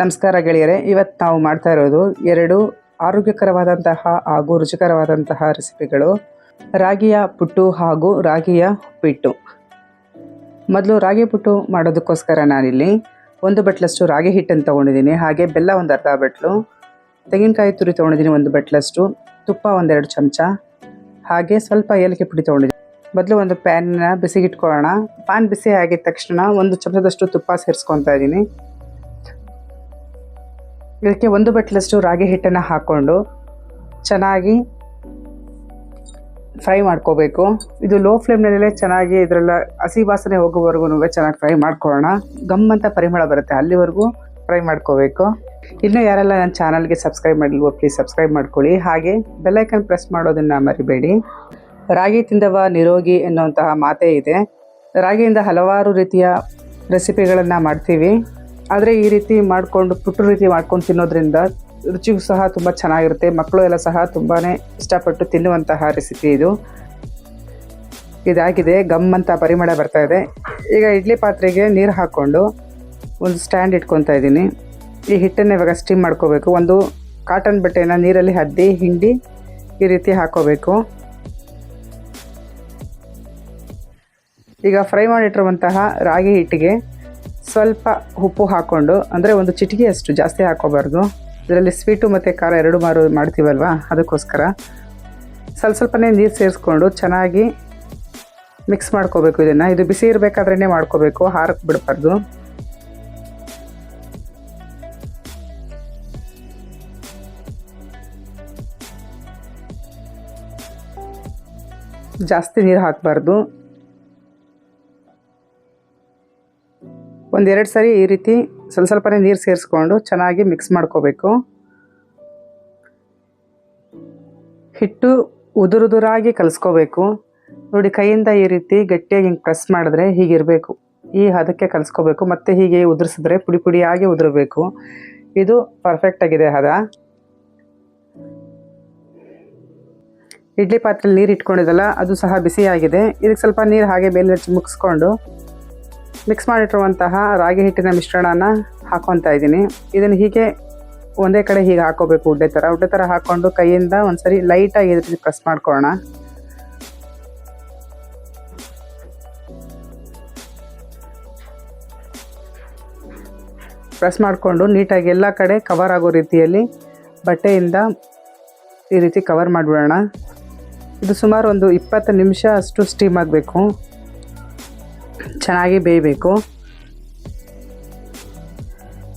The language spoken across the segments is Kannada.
ನಮಸ್ಕಾರ ಗೆಳೆಯರೆ, ಇವತ್ತು ನಾವು ಮಾಡ್ತಾ ಇರೋದು ಎರಡು ಆರೋಗ್ಯಕರವಾದಂತಹ ಹಾಗೂ ರುಚಿಕರವಾದಂತಹ ರೆಸಿಪಿಗಳು. ರಾಗಿಯ ಪುಟ್ಟು ಹಾಗೂ ರಾಗಿಯ ಉಪ್ಪಿಟ್ಟು ಮೊದಲು ರಾಗಿ ಪುಟ್ಟು ಮಾಡೋದಕ್ಕೋಸ್ಕರ ನಾನಿಲ್ಲಿ ಒಂದು ಬಟ್ಲಷ್ಟು ರಾಗಿ ಹಿಟ್ಟನ್ನು ತೊಗೊಂಡಿದ್ದೀನಿ, ಹಾಗೆ ಬೆಲ್ಲ ಒಂದು ಅರ್ಧ ಬಟ್ಲು, ತೆಂಗಿನಕಾಯಿ ತುರಿ ತೊಗೊಂಡಿದ್ದೀನಿ ಒಂದು ಬಟ್ಲಷ್ಟು, ತುಪ್ಪ ಒಂದೆರಡು ಚಮಚ, ಹಾಗೆ ಸ್ವಲ್ಪ ಏಲಕ್ಕಿ ಪುಡಿ ತೊಗೊಂಡಿದ್ದೀನಿ. ಮೊದಲು ಒಂದು ಪ್ಯಾನ್ನ ಬಿಸಿಗಿಟ್ಕೊಳ್ಳೋಣ. ಪ್ಯಾನ್ ಬಿಸಿ ಆಗಿದ ತಕ್ಷಣ ಒಂದು ಚಮಚದಷ್ಟು ತುಪ್ಪ ಸೇರಿಸ್ಕೊತಾ ಇದ್ದೀನಿ. ಇದಕ್ಕೆ ಒಂದು ಬಟ್ಲಷ್ಟು ರಾಗಿ ಹಿಟ್ಟನ್ನು ಹಾಕ್ಕೊಂಡು ಚೆನ್ನಾಗಿ ಫ್ರೈ ಮಾಡ್ಕೋಬೇಕು. ಇದು ಲೋ ಫ್ಲೇಮ್ನಲ್ಲೇ ಚೆನ್ನಾಗಿ ಇದರೆಲ್ಲ ಹಸಿ ವಾಸನೆ ಹೋಗೋವರೆಗೂ ಚೆನ್ನಾಗಿ ಫ್ರೈ ಮಾಡ್ಕೊಳ್ಳೋಣ. ಗಮ್ ಅಂತ ಪರಿಮಳ ಬರುತ್ತೆ, ಅಲ್ಲಿವರೆಗೂ ಫ್ರೈ ಮಾಡ್ಕೋಬೇಕು. ಇನ್ನೂ ಯಾರೆಲ್ಲ ನನ್ನ ಚಾನಲ್ಗೆ ಸಬ್ಸ್ಕ್ರೈಬ್ ಮಾಡಿಲ್ವೋ ಪ್ಲೀಸ್ ಸಬ್ಸ್ಕ್ರೈಬ್ ಮಾಡ್ಕೊಳ್ಳಿ. ಹಾಗೆ ಬೆಲ್ಲೈಕನ್ ಪ್ರೆಸ್ ಮಾಡೋದನ್ನು ಮರಿಬೇಡಿ. ರಾಗಿ ತಿಂದವ ನಿರೋಗಿ ಎನ್ನುವಂತಹ ಮಾತೇ ಇದೆ. ರಾಗಿಯಿಂದ ಹಲವಾರು ರೀತಿಯ ರೆಸಿಪಿಗಳನ್ನು ಮಾಡ್ತೀವಿ. ಆದರೆ ಈ ರೀತಿ ಮಾಡಿಕೊಂಡು ಪುಟ್ಟು ರೀತಿ ಮಾಡ್ಕೊಂಡು ತಿನ್ನೋದ್ರಿಂದ ರುಚಿಗೂ ಸಹ ತುಂಬ ಚೆನ್ನಾಗಿರುತ್ತೆ. ಮಕ್ಕಳು ಎಲ್ಲ ಸಹ ತುಂಬಾ ಇಷ್ಟಪಟ್ಟು ತಿನ್ನುವಂತಹ ರೆಸಿಪಿ ಇದು. ಇದಾಗಿದೆ. ಗಮ್ ಅಂತ ಪರಿಮಳ ಬರ್ತಾ ಇದೆ. ಈಗ ಇಡ್ಲಿ ಪಾತ್ರೆಗೆ ನೀರು ಹಾಕ್ಕೊಂಡು ಒಂದು ಸ್ಟ್ಯಾಂಡ್ ಇಟ್ಕೊತಾ ಇದ್ದೀನಿ. ಈ ಹಿಟ್ಟನ್ನು ಇವಾಗ ಸ್ಟೀಮ್ ಮಾಡ್ಕೋಬೇಕು. ಒಂದು ಕಾಟನ್ ಬಟ್ಟೆನ ನೀರಲ್ಲಿ ಹದ್ದಿ, ಹಿಂಡಿ ಈ ರೀತಿ ಹಾಕೋಬೇಕು. ಈಗ ಫ್ರೈ ಮಾಡಿಟ್ಟಿರುವಂತಹ ರಾಗಿ ಹಿಟ್ಟಿಗೆ ಸ್ವಲ್ಪ ಉಪ್ಪು ಹಾಕ್ಕೊಂಡು ಅಂದರೆ ಒಂದು ಚಿಟಿಕೆಯಷ್ಟು ಜಾಸ್ತಿ ಹಾಕೋಬಾರ್ದು. ಇದರಲ್ಲಿ ಸ್ವೀಟು ಮತ್ತು ಖಾರ ಎರಡು ಮಾರು ಮಾಡ್ತೀವಲ್ವ? ಅದಕ್ಕೋಸ್ಕರ. ಸ್ವಲ್ಪ ಸ್ವಲ್ಪನೇ ನೀರು ಸೇರಿಸ್ಕೊಂಡು ಚೆನ್ನಾಗಿ ಮಿಕ್ಸ್ ಮಾಡ್ಕೋಬೇಕು ಇದನ್ನು. ಇದು ಬಿಸಿ ಇರಬೇಕಾದ್ರೇ ಮಾಡ್ಕೋಬೇಕು ಹಾರಕ್ಕೆ ಬಿಡಬಾರ್ದು. ಜಾಸ್ತಿ ನೀರು ಹಾಕಬಾರ್ದು. ಒಂದೆರಡು ಸರಿ ಈ ರೀತಿ ಸ್ವಲ್ಪ ಸ್ವಲ್ಪನೇ ನೀರು ಸೇರಿಸ್ಕೊಂಡು ಚೆನ್ನಾಗಿ ಮಿಕ್ಸ್ ಮಾಡ್ಕೋಬೇಕು. ಹಿಟ್ಟು ಉದುರುದುರಾಗಿ ಕಲಿಸ್ಕೋಬೇಕು. ನೋಡಿ, ಕೈಯಿಂದ ಈ ರೀತಿ ಗಟ್ಟಿಯಾಗಿ ಹಿಂಗೆ ಪ್ರೆಸ್ ಮಾಡಿದ್ರೆ ಹೀಗಿರಬೇಕು ಈ ಹದಕ್ಕೆ ಕಲಿಸ್ಕೋಬೇಕು. ಮತ್ತು ಹೀಗೆ ಉದುರಿಸಿದ್ರೆ ಪುಡಿ ಪುಡಿಯಾಗಿ ಉದುರಬೇಕು. ಇದು ಪರ್ಫೆಕ್ಟ್ ಆಗಿದೆ ಹದ. ಇಡ್ಲಿ ಪಾತ್ರೆಯಲ್ಲಿ ನೀರು ಇಟ್ಕೊಂಡಿದ್ದಲ್ಲ, ಅದು ಸಹ ಬಿಸಿಯಾಗಿದೆ. ಇದಕ್ಕೆ ಸ್ವಲ್ಪ ನೀರು ಹಾಗೆ ಮೇಲೆ ಮುಗಿಸ್ಕೊಂಡು ಮಿಕ್ಸ್ ಮಾಡಿಟ್ಟಿರುವಂತಹ ರಾಗಿ ಹಿಟ್ಟಿನ ಮಿಶ್ರಣನ ಹಾಕೊತಾ ಇದ್ದೀನಿ. ಇದನ್ನು ಹೀಗೆ ಒಂದೇ ಕಡೆ ಹೀಗೆ ಹಾಕೋಬೇಕು ಉಡ್ಡೆ ಥರ ಉಡ್ಡೆ ಥರ ಹಾಕ್ಕೊಂಡು ಕೈಯಿಂದ ಒಂದ್ಸರಿ ಲೈಟಾಗಿ ಇದ್ರ ಪ್ರೆಸ್ ಮಾಡ್ಕೊಳ್ಳೋಣ. ಪ್ರೆಸ್ ಮಾಡಿಕೊಂಡು ನೀಟಾಗಿ ಎಲ್ಲ ಕಡೆ ಕವರ್ ಆಗೋ ರೀತಿಯಲ್ಲಿ ಬಟ್ಟೆಯಿಂದ ಈ ರೀತಿ ಕವರ್ ಮಾಡಿಬಿಡೋಣ. ಇದು ಸುಮಾರು ಒಂದು ಇಪ್ಪತ್ತು ನಿಮಿಷ ಅಷ್ಟು ಸ್ಟೀಮ್ ಆಗಬೇಕು. ಚೆನ್ನಾಗಿ ಬೇಯಬೇಕು.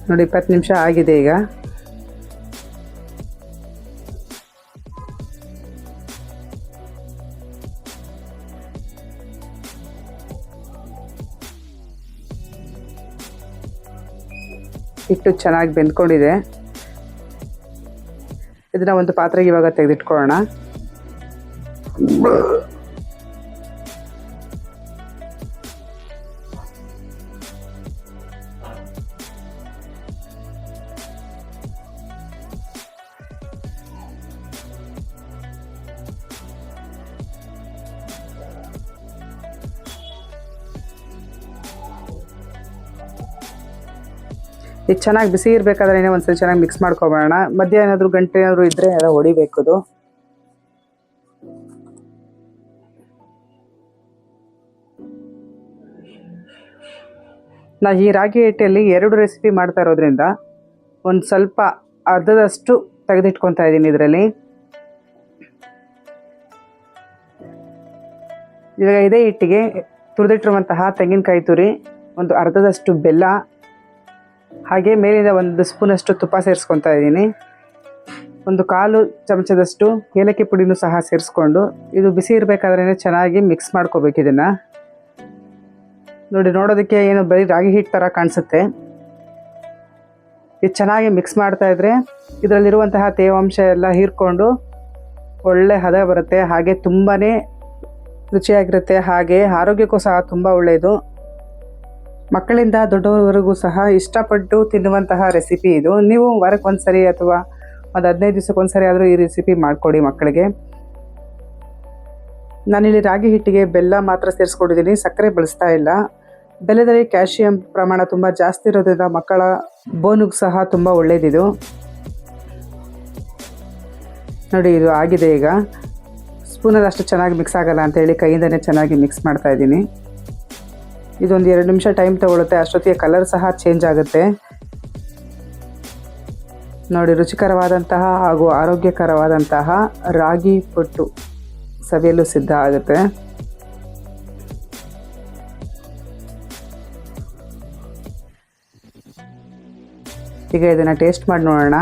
ನೋಡಿ, ಇಪ್ಪತ್ತು ನಿಮಿಷ ಆಗಿದೆ ಈಗ. ಹಿಟ್ಟು ಚೆನ್ನಾಗಿ ಬೆಂದ್ಕೊಂಡಿದೆ. ಇದನ್ನ ಒಂದು ಪಾತ್ರೆಗೆ ಇವಾಗ ತೆಗೆದಿಟ್ಕೊಳ್ಳೋಣ. ಈಗ ಚೆನ್ನಾಗಿ ಬಿಸಿ ಇರಬೇಕಾದ್ರೆ ಒಂದ್ಸರಿ ಚೆನ್ನಾಗಿ ಮಿಕ್ಸ್ ಮಾಡ್ಕೊಬೋಣ ಮಧ್ಯ ಏನಾದರೂ ಗಂಟೆ ಏನಾದರೂ ಇದ್ದರೆ ಎಲ್ಲ ಹೊಡಿಬೇಕು ಅದು. ನಾ ಈ ರಾಗಿ ಹಿಟ್ಟಲ್ಲಿ ಎರಡು ರೆಸಿಪಿ ಮಾಡ್ತಾ ಇರೋದ್ರಿಂದ ಒಂದು ಸ್ವಲ್ಪ ಅರ್ಧದಷ್ಟು ತೆಗೆದಿಟ್ಕೊತಾ ಇದ್ದೀನಿ ಇದರಲ್ಲಿ. ಇವಾಗ ಇದೇ ಹಿಟ್ಟಿಗೆ ತುರಿದಿಟ್ಟಿರುವಂತಹ ತೆಂಗಿನಕಾಯಿ ತುರಿ, ಒಂದು ಅರ್ಧದಷ್ಟು ಬೆಲ್ಲ ಹಾಗೆ ಮೇಲಿಂದ ಒಂದು ಸ್ಪೂನಷ್ಟು ತುಪ್ಪ ಸೇರಿಸ್ಕೊತಾ ಇದ್ದೀನಿ. ಒಂದು ಕಾಲು ಚಮಚದಷ್ಟು ಏಲಕ್ಕಿ ಪುಡಿನೂ ಸಹ ಸೇರಿಸ್ಕೊಂಡು, ಇದು ಬಿಸಿ ಇರಬೇಕಾದ್ರೇ ಚೆನ್ನಾಗಿ ಮಿಕ್ಸ್ ಮಾಡ್ಕೋಬೇಕು ಇದನ್ನು. ನೋಡಿ, ನೋಡೋದಕ್ಕೆ ಏನು ಬರೀ ರಾಗಿ ಹಿಟ್ಟು ಥರ ಕಾಣಿಸುತ್ತೆ. ಇದು ಚೆನ್ನಾಗಿ ಮಿಕ್ಸ್ ಮಾಡ್ತಾ ಇದ್ರೆ ಇದರಲ್ಲಿರುವಂತಹ ತೇವಾಂಶ ಎಲ್ಲ ಹೀರ್ಕೊಂಡು ಒಳ್ಳೆ ಹದ ಬರುತ್ತೆ. ಹಾಗೆ ತುಂಬಾ ರುಚಿಯಾಗಿರುತ್ತೆ. ಹಾಗೆ ಆರೋಗ್ಯಕ್ಕೂ ಸಹ ತುಂಬ ಒಳ್ಳೆಯದು ಮಕ್ಕಳಿಂದ ದೊಡ್ಡವರವರೆಗೂ ಸಹ ಇಷ್ಟಪಟ್ಟು ತಿನ್ನುವಂತಹ ರೆಸಿಪಿ ಇದು. ನೀವು ವಾರಕ್ಕೆ ಒಂದು ಸರಿ ಅಥವಾ ಒಂದು ಹದಿನೈದು ದಿವಸಕ್ಕೆ ಒಂದು ಸರಿ ಆದರೂ ಈ ರೆಸಿಪಿ ಮಾಡಿಕೊಡಿ ಮಕ್ಕಳಿಗೆ. ನಾನಿಲ್ಲಿ ರಾಗಿ ಹಿಟ್ಟಿಗೆ ಬೆಲ್ಲ ಮಾತ್ರ ಸೇರಿಸ್ಕೊಂಡಿದ್ದೀನಿ. ಸಕ್ಕರೆ ಬಳಸ್ತಾ ಇಲ್ಲ. ಬೆಲ್ಲದಲ್ಲಿ ಕ್ಯಾಲ್ಶಿಯಂ ಪ್ರಮಾಣ ತುಂಬ ಜಾಸ್ತಿ ಇರೋದ್ರಿಂದ ಮಕ್ಕಳ ಬೋನಿಗೂ ಸಹ ತುಂಬ ಒಳ್ಳೆಯದಿದು ನೋಡಿ, ಇದು ಆಗಿದೆ ಈಗ. ಸ್ಪೂನಲ್ಲಿ ಅಷ್ಟು ಚೆನ್ನಾಗಿ ಮಿಕ್ಸ್ ಆಗಲ್ಲ ಅಂತ ಹೇಳಿ ಕೈಯಿಂದನೇ ಚೆನ್ನಾಗಿ ಮಿಕ್ಸ್ ಮಾಡ್ತಾ ಇದ್ದೀನಿ. ಇದೊಂದು ಎರಡು ನಿಮಿಷ ಟೈಮ್ ತಗೊಳುತ್ತೆ. ಅಷ್ಟೊತ್ತಿಗೆ ಕಲರ್ ಸಹ ಚೇಂಜ್ ಆಗುತ್ತೆ. ನೋಡಿ, ರುಚಿಕರವಾದಂತಹ ಹಾಗೂ ಆರೋಗ್ಯಕರವಾದಂತಹ ರಾಗಿ ಪೊಟ್ಟು ಸವಿಯಲು ಸಿದ್ಧ ಆಗುತ್ತೆ. ಈಗ ಇದನ್ನು ಟೇಸ್ಟ್ ಮಾಡಿ ನೋಡೋಣ.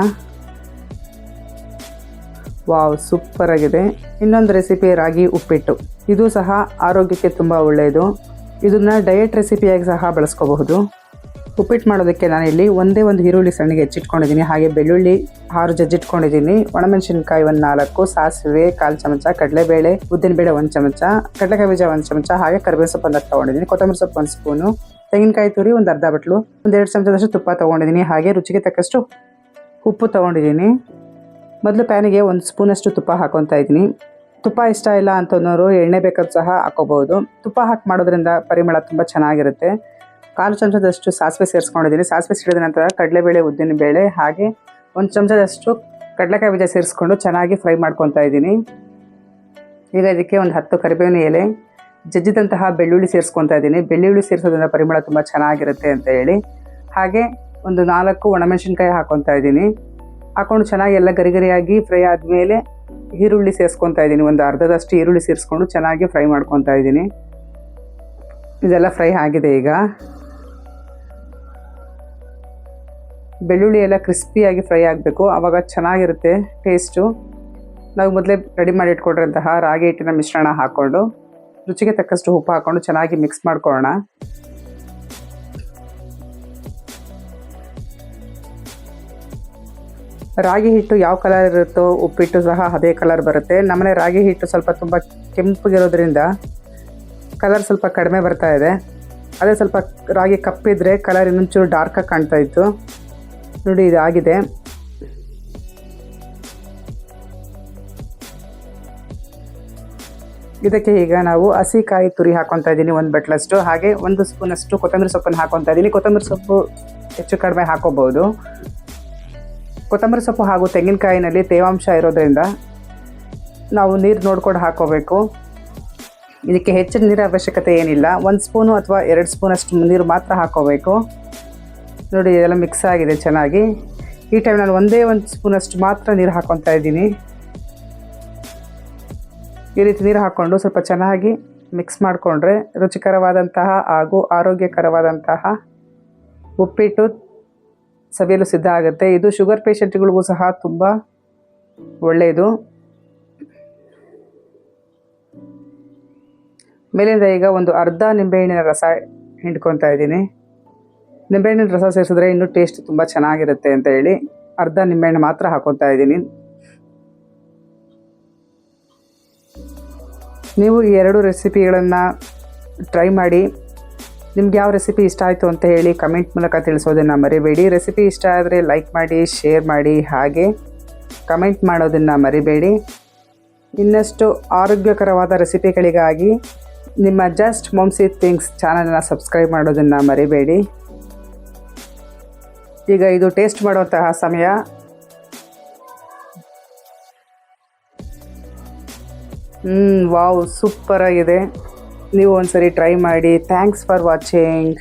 ವಾವ್ ಸೂಪರ್ ಆಗಿದೆ. ಇನ್ನೊಂದು ರೆಸಿಪಿ ರಾಗಿ ಉಪ್ಪಿಟ್ಟು. ಇದು ಸಹ ಆರೋಗ್ಯಕ್ಕೆ ತುಂಬ ಒಳ್ಳೆಯದು. ಇದನ್ನು ಡಯಟ್ ರೆಸಿಪಿಯಾಗಿ ಸಹ ಬಳಸ್ಕೋಬಹುದು. ಉಪ್ಪಿಟ್ಟು ಮಾಡೋದಕ್ಕೆ ನಾನಿಲ್ಲಿ ಒಂದೇ ಒಂದು ಈರುಳ್ಳಿ ಸಣ್ಣಗೆ ಹೆಚ್ಚಿಟ್ಕೊಂಡಿದ್ದೀನಿ. ಹಾಗೆ ಬೆಳ್ಳುಳ್ಳಿ ಆರು ಜಜ್ಜಿಟ್ಕೊಂಡಿದ್ದೀನಿ. ಒಣಮೆಣಸಿನ್ಕಾಯಿ ಒಂದು ನಾಲ್ಕು, ಸಾಸಿವೆ, ಕಾಲು ಚಮಚ, ಕಡಲೆಬೇಳೆ, ಉದ್ದಿನಬೇಳೆ ಒಂದು ಚಮಚ, ಕಡಲೆಕಾಯಿ ಬೀಜ ಒಂದು ಚಮಚ, ಹಾಗೆ ಕರಿಬೇವು ಸೊಪ್ಪು ಒಂದು ತೊಗೊಂಡಿದ್ದೀನಿ. ಕೊತ್ತಂಬರಿ ಸೊಪ್ಪು ಒಂದು ಸ್ಪೂನು, ತೆಂಗಿನಕಾಯಿ ತುರಿ ಒಂದು ಅರ್ಧ ಬಟ್ಲು ಒಂದೆರಡು ಚಮಚದಷ್ಟು ತುಪ್ಪ ತೊಗೊಂಡಿದ್ದೀನಿ. ಹಾಗೆ ರುಚಿಗೆ ತಕ್ಕಷ್ಟು ಉಪ್ಪು ತೊಗೊಂಡಿದ್ದೀನಿ. ಮೊದಲು ಪ್ಯಾನಿಗೆ ಒಂದು ಸ್ಪೂನಷ್ಟು ತುಪ್ಪ ಹಾಕೊತಾ ಇದ್ದೀನಿ. ತುಪ್ಪ ಇಷ್ಟ ಇಲ್ಲ ಅಂತಂದವರು ಎಣ್ಣೆ ಬೇಕಾದ್ರೂ ಸಹ ಹಾಕೋಬಹುದು. ತುಪ್ಪ ಹಾಕಿ ಮಾಡೋದ್ರಿಂದ ಪರಿಮಳ ತುಂಬ ಚೆನ್ನಾಗಿರುತ್ತೆ. ಕಾಲು ಚಮಚದಷ್ಟು ಸಾಸಿವೆ ಸೇರಿಸ್ಕೊಂಡಿದ್ದೀನಿ. ಸಾಸಿವೆ ಸಿಡಿದ ನಂತರ ಕಡಲೆಬೇಳೆ, ಉದ್ದಿನ ಬೇಳೆ ಹಾಗೆ ಒಂದು ಚಮಚದಷ್ಟು ಕಡಲೆಕಾಯಿ ಬೀಜ ಸೇರಿಸ್ಕೊಂಡು ಚೆನ್ನಾಗಿ ಫ್ರೈ ಮಾಡ್ಕೊತಾ ಇದ್ದೀನಿ. ಈಗ ಇದಕ್ಕೆ ಒಂದು ಹತ್ತು ಕರಿಬೇವಿನ ಎಲೆ, ಜಜ್ಜಿದಂತಹ ಬೆಳ್ಳುಳ್ಳಿ ಸೇರಿಸ್ಕೊತಾ ಇದ್ದೀನಿ. ಬೆಳ್ಳುಳ್ಳಿ ಸೇರಿಸೋದ್ರಿಂದ ಪರಿಮಳ ತುಂಬ ಚೆನ್ನಾಗಿರುತ್ತೆ ಅಂತ ಹೇಳಿ. ಹಾಗೆ ಒಂದು ನಾಲ್ಕು ಒಣಮೆಣಸಿನ್ಕಾಯಿ ಹಾಕೊತಾ ಇದ್ದೀನಿ. ಹಾಕೊಂಡು ಚೆನ್ನಾಗಿ ಎಲ್ಲ ಗರಿಗರಿಯಾಗಿ ಫ್ರೈ ಆದಮೇಲೆ ಈರುಳ್ಳಿ ಸೇರಿಸ್ಕೊತಾ ಇದ್ದೀನಿ. ಒಂದು ಅರ್ಧದಷ್ಟು ಈರುಳ್ಳಿ ಸೇರಿಸ್ಕೊಂಡು ಚೆನ್ನಾಗಿ ಫ್ರೈ ಮಾಡ್ಕೊತಾ ಇದ್ದೀನಿ. ಇದೆಲ್ಲ ಫ್ರೈ ಆಗಿದೆ ಈಗ. ಬೆಳ್ಳುಳ್ಳಿ ಎಲ್ಲ ಕ್ರಿಸ್ಪಿಯಾಗಿ ಫ್ರೈ ಆಗಬೇಕು. ಆವಾಗ ಚೆನ್ನಾಗಿರುತ್ತೆ ಟೇಸ್ಟು. ನಾವು ಮೊದಲೇ ರೆಡಿ ಮಾಡಿ ಇಟ್ಕೊಂಡಿರೋಂತಹ ರಾಗಿ ಹಿಟ್ಟಿನ ಮಿಶ್ರಣ ಹಾಕ್ಕೊಂಡು, ರುಚಿಗೆ ತಕ್ಕಷ್ಟು ಉಪ್ಪು ಹಾಕ್ಕೊಂಡು ಚೆನ್ನಾಗಿ ಮಿಕ್ಸ್ ಮಾಡ್ಕೊಳ್ಳೋಣ. ರಾಗಿ ಹಿಟ್ಟು ಯಾವ ಕಲರ್ ಇರುತ್ತೋ ಉಪ್ಪಿಟ್ಟು ಸಹ ಅದೇ ಕಲರ್ ಬರುತ್ತೆ. ನಮ್ಮನೆ ರಾಗಿ ಹಿಟ್ಟು ಸ್ವಲ್ಪ ತುಂಬ ಕೆಂಪಗಿರೋದ್ರಿಂದ ಕಲರ್ ಸ್ವಲ್ಪ ಕಡಿಮೆ ಬರ್ತಾ ಇದೆ. ಅದೇ ಸ್ವಲ್ಪ ರಾಗಿ ಕಪ್ಪಿದ್ರೆ ಕಲರ್ ಇನ್ನೊಂಚೂರು ಡಾರ್ಕಾಗಿ ಕಾಣ್ತಾ ಇತ್ತು. ನೋಡಿ ಇದಾಗಿದೆ ಇದಕ್ಕೆ ಈಗ ನಾವು ಹಸಿ ಕಾಯಿ ತುರಿ ಹಾಕೊತಾ ಇದ್ದೀನಿ ಒಂದು ಬಟ್ಲಷ್ಟು. ಹಾಗೆ ಒಂದು ಸ್ಪೂನಷ್ಟು ಕೊತ್ತಂಬರಿ ಸೊಪ್ಪನ್ನು ಹಾಕೊತಾ ಇದ್ದೀನಿ. ಕೊತ್ತಂಬರಿ ಸೊಪ್ಪು ಹೆಚ್ಚು ಕಡಿಮೆ ಹಾಕೋಬಹುದು. ಕೊತ್ತಂಬರಿ ಸೊಪ್ಪು ಹಾಗೂ ತೆಂಗಿನಕಾಯಿನಲ್ಲಿ ತೇವಾಂಶ ಇರೋದ್ರಿಂದ ನಾವು ನೀರು ನೋಡ್ಕೊಂಡು ಹಾಕೋಬೇಕು. ಇದಕ್ಕೆ ಹೆಚ್ಚಿನ ನೀರು ಅವಶ್ಯಕತೆ ಏನಿಲ್ಲ. ಒಂದು ಸ್ಪೂನು ಅಥವಾ ಎರಡು ಸ್ಪೂನಷ್ಟು ನೀರು ಮಾತ್ರ ಹಾಕೋಬೇಕು. ನೋಡಿ, ಇದೆಲ್ಲ ಮಿಕ್ಸ್ ಆಗಿದೆ ಚೆನ್ನಾಗಿ. ಈ ಟೈಮ್ ನಾನು ಒಂದೇ ಒಂದು ಸ್ಪೂನಷ್ಟು ಮಾತ್ರ ನೀರು ಹಾಕೊತಾ ಇದ್ದೀನಿ. ಈ ರೀತಿ ನೀರು ಹಾಕ್ಕೊಂಡು ಸ್ವಲ್ಪ ಚೆನ್ನಾಗಿ ಮಿಕ್ಸ್ ಮಾಡಿಕೊಂಡ್ರೆ ರುಚಿಕರವಾದಂತಹ ಹಾಗೂ ಆರೋಗ್ಯಕರವಾದಂತಹ ಉಪ್ಪಿಟ್ಟು ಸವಿಯಲು ಸಿದ್ಧ ಆಗುತ್ತೆ. ಇದು ಶುಗರ್ ಪೇಷಂಟ್ಗಳಿಗೂ ಸಹ ತುಂಬ ಒಳ್ಳೆಯದು. ಮೇಲಿಂದ ಈಗ ಒಂದು ಅರ್ಧ ನಿಂಬೆಹಣ್ಣಿನ ರಸ ಹಿಂಡ್ಕೊತಾ ಇದ್ದೀನಿ. ನಿಂಬೆಹಣ್ಣಿನ ರಸ ಸೇರಿಸಿದ್ರೆ ಇನ್ನೂ ಟೇಸ್ಟ್ ತುಂಬ ಚೆನ್ನಾಗಿರುತ್ತೆ ಅಂತ ಹೇಳಿ ಅರ್ಧ ನಿಂಬೆಹಣ್ಣು ಮಾತ್ರ ಹಾಕೊತಾ ಇದ್ದೀನಿ. ನೀವು ಈ ಎರಡು ರೆಸಿಪಿಗಳನ್ನು ಟ್ರೈ ಮಾಡಿ. ನಿಮ್ಗೆ ಯಾವ ರೆಸಿಪಿ ಇಷ್ಟ ಆಯಿತು ಅಂತ ಹೇಳಿ ಕಮೆಂಟ್ ಮೂಲಕ ತಿಳಿಸೋದನ್ನು ಮರಿಬೇಡಿ. ರೆಸಿಪಿ ಇಷ್ಟ ಆದರೆ ಲೈಕ್ ಮಾಡಿ ಶೇರ್ ಮಾಡಿ, ಹಾಗೆ ಕಮೆಂಟ್ ಮಾಡೋದನ್ನು ಮರಿಬೇಡಿ. ಇನ್ನಷ್ಟು ಆರೋಗ್ಯಕರವಾದ ರೆಸಿಪಿಗಳಿಗಾಗಿ ನಿಮ್ಮ ಜಸ್ಟ್ ಮೊಮ್ಸಿ ಥಿಂಗ್ಸ್ ಚಾನಲನ್ನು ಸಬ್ಸ್ಕ್ರೈಬ್ ಮಾಡೋದನ್ನು ಮರಿಬೇಡಿ. ಈಗ ಇದು ಟೇಸ್ಟ್ ಮಾಡುವಂತಹ ಸಮಯ. ಹ್ಞೂ ವಾವ್ ಸೂಪರಾಗಿದೆ ನೀವು ಒಂದ್ಸರಿ ಟ್ರೈ ಮಾಡಿ. Thanks for watching